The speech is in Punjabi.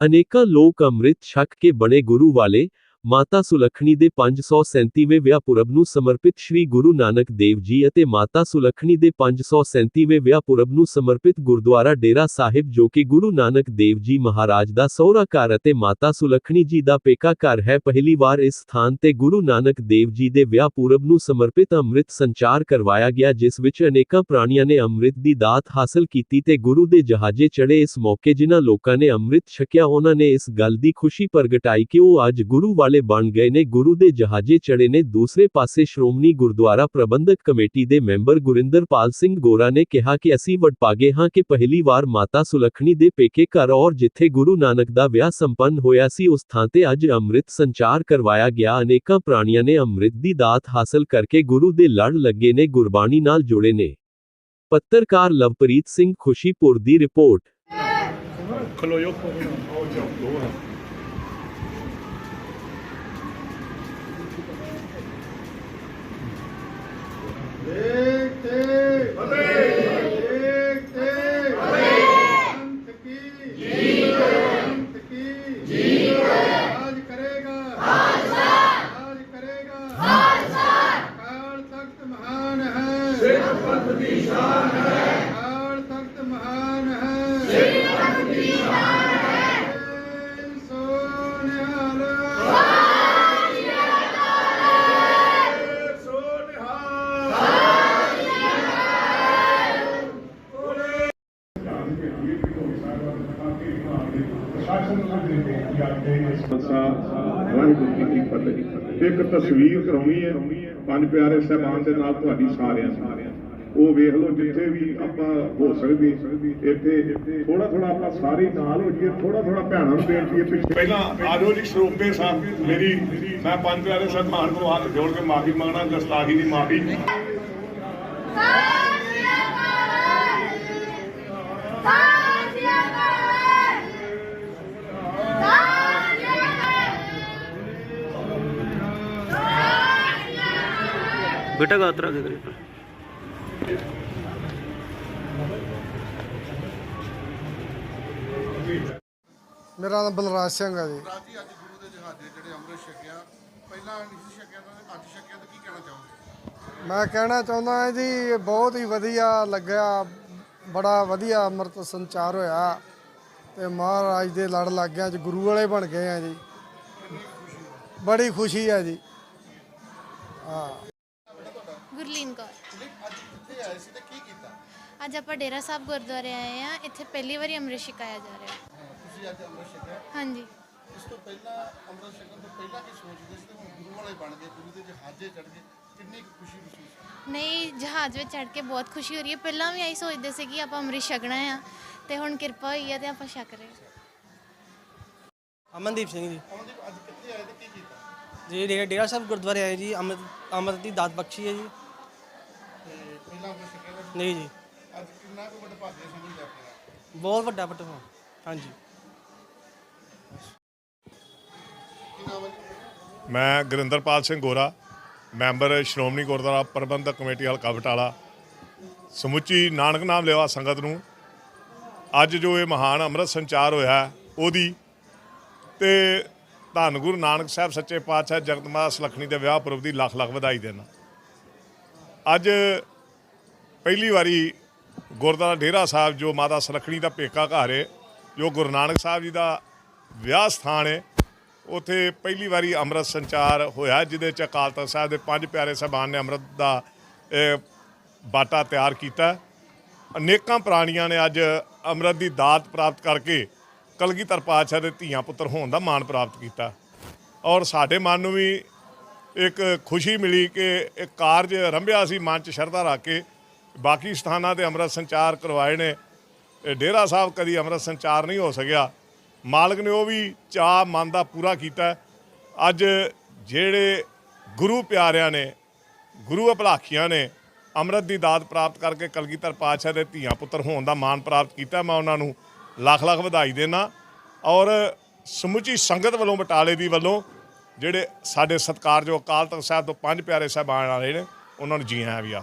ਅਨੇਕਾਂ ਲੋਕ ਅੰਮ੍ਰਿਤ ਛਕ ਕੇ ਬਣੇ ਗੁਰੂ ਵਾਲੇ ਮਾਤਾ ਸੁਲੱਖਣੀ ਦੇ 537ਵੇਂ ਵਿਆਹ ਪੁਰਬ ਨੂੰ ਸਮਰਪਿਤ ਸ੍ਰੀ ਗੁਰੂ ਨਾਨਕ ਦੇਵ ਜੀ ਅਤੇ ਮਾਤਾ ਸੁਲੱਖਣੀ ਦੇ 537ਵੇਂ ਵਿਆਹ ਪੁਰਬ ਨੂੰ ਸਮਰਪਿਤ ਗੁਰਦੁਆਰਾ ਡੇਰਾ ਸਾਹਿਬ ਜੋ ਕਿ ਗੁਰੂ ਨਾਨਕ ਦੇਵ ਜੀ ਮਹਾਰਾਜ ਦਾ ਸਹੁਰਾ ਘਰ ਅਤੇ ਮਾਤਾ ਸੁਲੱਖਣੀ ਜੀ ਦਾ ਪੇਕਾ ਘਰ ਹੈ, ਪਹਿਲੀ ਵਾਰ ਇਸ ਸਥਾਨ ਤੇ ਗੁਰੂ ਨਾਨਕ ਦੇਵ ਜੀ ਦੇ ਵਿਆਹ ਪੁਰਬ ਨੂੰ ਸਮਰਪਿਤ ਅੰਮ੍ਰਿਤ ਸੰਚਾਰ ਕਰਵਾਇਆ ਗਿਆ, ਜਿਸ ਵਿੱਚ ਅਨੇਕਾਂ ਪ੍ਰਾਣੀਆਂ ਨੇ ਅੰਮ੍ਰਿਤ ਦੀ ਦਾਤ ਹਾਸਲ ਕੀਤੀ ਤੇ ਗੁਰੂ ਦੇ ਜਹਾਜ਼ੇ ਚੜੇ ਇਸ ਮੌਕੇ ਜਿਨ੍ਹਾਂ ਲੋਕਾਂ ਨੇ ਅੰਮ੍ਰਿਤ ਛਕਿਆ, ਉਹਨਾਂ ਨੇ ਇਸ ਗੱਲ ਦੀ ਖੁਸ਼ੀ ਪ੍ਰਗਟਾਈ ਕਿ ਉਹ ਅੱਜ ਗੁਰੂ ਵਾਲੇ ਬਣ ਗਏ ਨੇ। ਗੁਰੂ ਦੇ ਜਹਾਜ਼ੇ ਚੜੇ ਨੇ। ਦੂਸਰੇ ਪਾਸੇ ਸ਼੍ਰੋਮਣੀ ਗੁਰਦੁਆਰਾ ਪ੍ਰਬੰਧਕ ਕਮੇਟੀ ਦੇ ਮੈਂਬਰ ਗੁਰਿੰਦਰਪਾਲ ਸਿੰਘ ਗੋਰਾ ਨੇ ਕਿਹਾ ਕਿ ਅਸੀਂ ਵਡਭਾਗੇ ਹਾਂ ਕਿ ਪਹਿਲੀ ਵਾਰ ਮਾਤਾ ਸੁਲੱਖਣੀ ਦੇ ਪੇਕੇ ਘਰ ਔਰ ਜਿੱਥੇ ਗੁਰੂ ਨਾਨਕ ਦਾ ਵਿਆਹ ਸੰਪੰਨ ਹੋਇਆ ਸੀ, ਉਸ ਥਾਂ ਤੇ ਅੱਜ ਅੰਮ੍ਰਿਤ ਸੰਚਾਰ ਕਰਵਾਇਆ ਗਿਆ। ਅਨੇਕਾਂ ਪ੍ਰਾਣੀਆਂ ਨੇ ਅੰਮ੍ਰਿਤ ਦੀ ਦਾਤ ਹਾਸਲ ਕਰਕੇ ਗੁਰੂ ਦੇ ਲੜ ਲੱਗੇ ਨੇ, ਗੁਰਬਾਣੀ ਨਾਲ ਜੁੜੇ ਨੇ। ਪੱਤਰਕਾਰ ਲਵਪ੍ਰੀਤ ਸਿੰਘ ਖੁਸ਼ੀਪੁਰ ਦੀ ਰਿਪੋਰਟ। ਖਲੋਇਓ ਦੇਖ ਤੇ ਦੇਖ ਤੇ ਅੰਤ ਕੀ ਜੀ ਅੰਤ ਕੀ ਜੀ ਰਾਜ ਕਰੇਗਾ ਰਾਜ ਕਰੇਗਾ ਕਾਲ ਤਖਤ ਮਹਾਨ ਹੈ ਸਿੱਖ ਪੰਥ ਦੀ ਸ਼ਾਨ ਹੈ। ਕਾਲ ਤਖਤ ਮਹਾਨ ਹੈ ਸਿੱਖ ਪੰਥ ਦੀ ਸ਼ਾਨ ਹੈ ਸੋ ਨਿਹਾਲ ਸੋ ਨਿਹਾਲ ਖਾਲਸਾ ਵਾਹਿਗੁਰੂ ਜੀ ਕੀ ਫਤਿਹ। ਇੱਕ ਤਸਵੀਰ ਕਰਾਉਣੀ ਹੈ। ਪੰਜ ਪਿਆਰੇ ਸਹਿਬਾਨ ਦੇ ਨਾਲ ਤੁਹਾਡੀ ਸਾਰਿਆਂ ਦੀ। ਉਹ ਵੇਖ ਲਓ ਜਿੱਥੇ ਵੀ ਆਪਾਂ ਹੋ ਸਕਦੀ ਇੱਥੇ ਥੋੜਾ ਥੋੜਾ ਆਪਾਂ ਸਾਰੇ ਨਾਲ ਹੋ ਜਾਈਏ ਥੋੜਾ ਥੋੜਾ ਭੈਣਾਂ ਨੂੰ ਬੇਨਤੀ ਹੈ ਪਿੱਛੇ। ਪਹਿਲਾਂ ਆਜੋ ਜੀ ਸਰੋਪੇ ਸਾਹਿਬ ਮੇਰੀ ਮੈਂ ਪੰਜ ਪਿਆਰੇ ਸਹਿਬਾਨ ਨੂੰ ਹੱਥ ਜੋੜ ਕੇ ਮਾਫੀ ਮੰਗਣਾ ਗਸਤਾਗੀ ਦੀ ਮਾਫੀ। बेटा का अतरा के करीब ਮੇਰਾ ਨਾਮ ਬਲਰਾਜ ਸਿੰਘ ਹੈ ਜੀ ਰਾਜੀ ਅੱਜ ਗੁਰੂ ਦੇ ਜਹਾਜ਼ੇ ਜਿਹੜੇ ਅੰਮ੍ਰਿਤ ਛਕਿਆ ਪਹਿਲਾਂ ਨਹੀਂ ਸੀ ਛਕਿਆ ਤਾਂ ਅੱਜ ਛਕਿਆ ਤਾਂ ਕੀ ਕਹਿਣਾ ਚਾਹੋਗੇ ਮੈਂ ਕਹਿਣਾ ਚਾਹੁੰਦਾ ਹਾਂ ਜੀ ਇਹ ਬਹੁਤ ਹੀ ਵਧੀਆ ਲੱਗਿਆ ਬੜਾ ਵਧੀਆ ਅੰਮ੍ਰਿਤ ਸੰਚਾਰ ਹੋਇਆ ਤੇ ਮਹਾਰਾਜ ਦੇ ਲੜ ਲੱਗ ਗਿਆ ਅੱਜ ਗੁਰੂ ਵਾਲੇ ਬਣ ਗਏ ਆ ਜੀ ਬੜੀ ਖੁਸ਼ੀ ਹੈ ਜੀ ਹਾਂ ਗੁਰਲੀਨ ਕੌਰ। ਅੱਜ ਕਿੱਥੇ ਆਏ ਸੀ ਤੇ ਕੀ ਕੀਤਾ? ਅੱਜ ਆਪਾਂ ਡੇਰਾ ਸਾਹਿਬ ਗੁਰਦੁਆਰੇ ਆਏ ਆ ਇੱਥੇ ਪਹਿਲੀ ਵਾਰੀ ਅੰਮ੍ਰਿਤ ਛਕਾਇਆ ਜਾ ਰਿਹਾ। ਤੁਸੀਂ ਅੱਜ ਅੰਮ੍ਰਿਤ ਛਕਿਆ? ਹਾਂਜੀ। ਇਸ ਤੋਂ ਪਹਿਲਾਂ ਅੰਮ੍ਰਿਤ ਛਕਣ ਤੋਂ ਪਹਿਲਾਂ ਕੀ ਸੋਚਦੇ ਸੀ ਤੇ ਹੁਣ ਗੁਰੂ ਵਾਲੇ ਬਣ ਗਏ ਗੁਰੂ ਦੇ ਜਹਾਜ਼ੇ ਚੜ ਗਏ। ਕਿੰਨੀ ਕੁ ਖੁਸ਼ੀ ਮਹਿਸੂਸ ਨਹੀਂ ਜਹਾਜ਼ ਵਿੱਚ ਚੜ ਕੇ ਬਹੁਤ ਖੁਸ਼ੀ ਹੋ ਰਹੀ ਹੈ। ਪਹਿਲਾਂ ਵੀ ਆਈ ਸੋਚਦੇ ਸੀ ਕਿ ਆਪਾਂ ਅੰਮ੍ਰਿਤ ਛਕਣਾ ਆ ਤੇ ਹੁਣ ਕਿਰਪਾ ਹੋਈ ਹੈ ਤੇ ਆਪਾਂ ਛਕ ਰਹੇ ਹਾਂ। ਅਮਨਦੀਪ ਸਿੰਘ ਜੀ। ਅਮਨਦੀਪ ਅੱਜ ਕਿੱਥੇ ਆਏ ਤੇ ਕੀ ਕੀਤਾ? ਜੀ ਡੇਰਾ ਡੇਰਾ ਸਾਹਿਬ ਗੁਰਦੁਆਰੇ ਆਏ ਜੀ। ਅੰਮ੍ਰਿਤ ਅੰਮ੍ਰਿਤ ਦੀ ਦਾਤ ਬਖਸ਼ੀ ਹੈ ਜੀ। ਪਹਿਲਾਂ ਅੰਮ੍ਰਿਤ ਛਕਿਆ ਤਾਂ ਸੀ। ਨਹੀਂ ਜੀ ਅੱਜ ਕਿੰਨਾ ਕੁ ਵੱਡਾ ਭਾਗਿਆ ਸਮਝਦੇ ਆਪਣਾ ਬਹੁਤ ਵੱਡਾ ਪਟ ਹਾਂਜੀ ਕੀ ਨਾਮ ਹੈ ਜੀ? ਮੈਂ ਗੁਰਿੰਦਰਪਾਲ ਸਿੰਘ ਗੋਰਾ ਮੈਂਬਰ ਸ਼੍ਰੋਮਣੀ ਗੁਰਦੁਆਰਾ ਪ੍ਰਬੰਧਕ ਕਮੇਟੀ ਹਲਕਾ ਬਟਾਲਾ ਸਮੁੱਚੀ ਨਾਨਕ ਨਾਮ ਲੈਵਾ ਸੰਗਤ ਨੂੰ ਅੱਜ ਜੋ ਇਹ ਮਹਾਨ ਅੰਮ੍ਰਿਤ ਸੰਚਾਰ ਹੋਇਆ ਹੈ, ਉਹਦੀ ਤੇ ਧੰਨ ਗੁਰੂ ਨਾਨਕ ਸਾਹਿਬ ਸੱਚੇ ਪਾਤਸ਼ਾਹ ਜਗਤ ਮਾਤਾ ਸੁਲੱਖਣੀ ਦੇ ਵਿਆਹ ਪੁਰਬ ਦੀ ਲੱਖ ਲੱਖ ਵਧਾਈ ਦੇਣਾ ਅੱਜ ਪਹਿਲੀ ਵਾਰੀ ਗੁਰਦੁਆਰਾ ਡੇਰਾ ਸਾਹਿਬ, ਜੋ ਮਾਤਾ ਸੁਲੱਖਣੀ ਦਾ ਪੇਕਾ ਘਰ ਹੈ ਜੋ ਗੁਰੂ ਨਾਨਕ ਸਾਹਿਬ ਜੀ ਦਾ ਵਿਆਹ ਸਥਾਨ ਹੈ ਉੱਥੇ ਪਹਿਲੀ ਵਾਰੀ ਅੰਮ੍ਰਿਤ ਸੰਚਾਰ ਹੋਇਆ, ਜਿਹਦੇ ਚ ਅਕਾਲ ਤਖਤ ਸਾਹਿਬ ਦੇ ਪੰਜ ਪਿਆਰੇ ਸਾਹਿਬਾਨ ਨੇ ਅੰਮ੍ਰਿਤ ਦਾ ਬਾਟਾ ਤਿਆਰ ਕੀਤਾ। ਅਨੇਕਾਂ ਪ੍ਰਾਣੀਆਂ ਨੇ ਅੱਜ ਅੰਮ੍ਰਿਤ ਦੀ ਦਾਤ ਪ੍ਰਾਪਤ ਕਰਕੇ ਕਲਗੀਧਰ ਪਾਤਸ਼ਾਹ ਦੇ ਧੀਆਂ ਪੁੱਤਰ ਹੋਣ ਦਾ ਮਾਣ ਪ੍ਰਾਪਤ ਕੀਤਾ। ਔਰ ਸਾਡੇ ਮਨ ਨੂੰ ਵੀ ਇੱਕ ਖੁਸ਼ੀ ਮਿਲੀ ਕਿ ਇੱਕ ਕਾਰਜ ਰੰਭਿਆ ਸੀ, ਮਨ ਚ ਸ਼ਰਧਾ ਰੱਖ ਕੇ ਬਾਕੀ ਸਥਾਨਾਂ ਤੇ ਅੰਮ੍ਰਿਤ ਸੰਚਾਰ ਕਰਵਾਏ ਨੇ। ਇਹ ਡੇਰਾ ਸਾਹਿਬ ਕਦੀ ਅੰਮ੍ਰਿਤ ਸੰਚਾਰ ਨਹੀਂ ਹੋ ਸਕਿਆ। ਮਾਲਕ ਨੇ ਉਹ ਵੀ ਚਾਹ ਮਨ ਦਾ ਪੂਰਾ ਕੀਤਾ। ਅੱਜ ਜਿਹੜੇ ਗੁਰੂ ਪਿਆਰਿਆਂ ਨੇ, ਗੁਰੂ ਅਭਲਾਖੀਆਂ ਨੇ ਅੰਮ੍ਰਿਤ ਦੀ ਦਾਤ ਪ੍ਰਾਪਤ ਕਰਕੇ ਕਲਗੀਧਰ ਪਾਤਸ਼ਾਹ ਦੇ ਧੀਆਂ ਪੁੱਤਰ ਹੋਣ ਦਾ ਮਾਣ ਪ੍ਰਾਪਤ ਕੀਤਾ, ਮੈਂ ਉਹਨਾਂ ਨੂੰ ਲੱਖ ਲੱਖ ਵਧਾਈ ਦੇਣਾ ਔਰ ਸਮੁੱਚੀ ਸੰਗਤ ਵੱਲੋਂ, ਬਟਾਲੇ ਦੀ ਵੱਲੋਂ, ਜਿਹੜੇ ਸਾਡੇ ਸਤਿਕਾਰਯੋਗ ਅਕਾਲ ਤਖਤ ਸਾਹਿਬ ਤੋਂ ਪੰਜ ਪਿਆਰੇ ਸਾਹਿਬਾਨ ਆ ਰਹੇ ਨੇ, ਉਹਨਾਂ ਨੂੰ ਜੀ ਆਇਆਂ ਵੀ ਆ।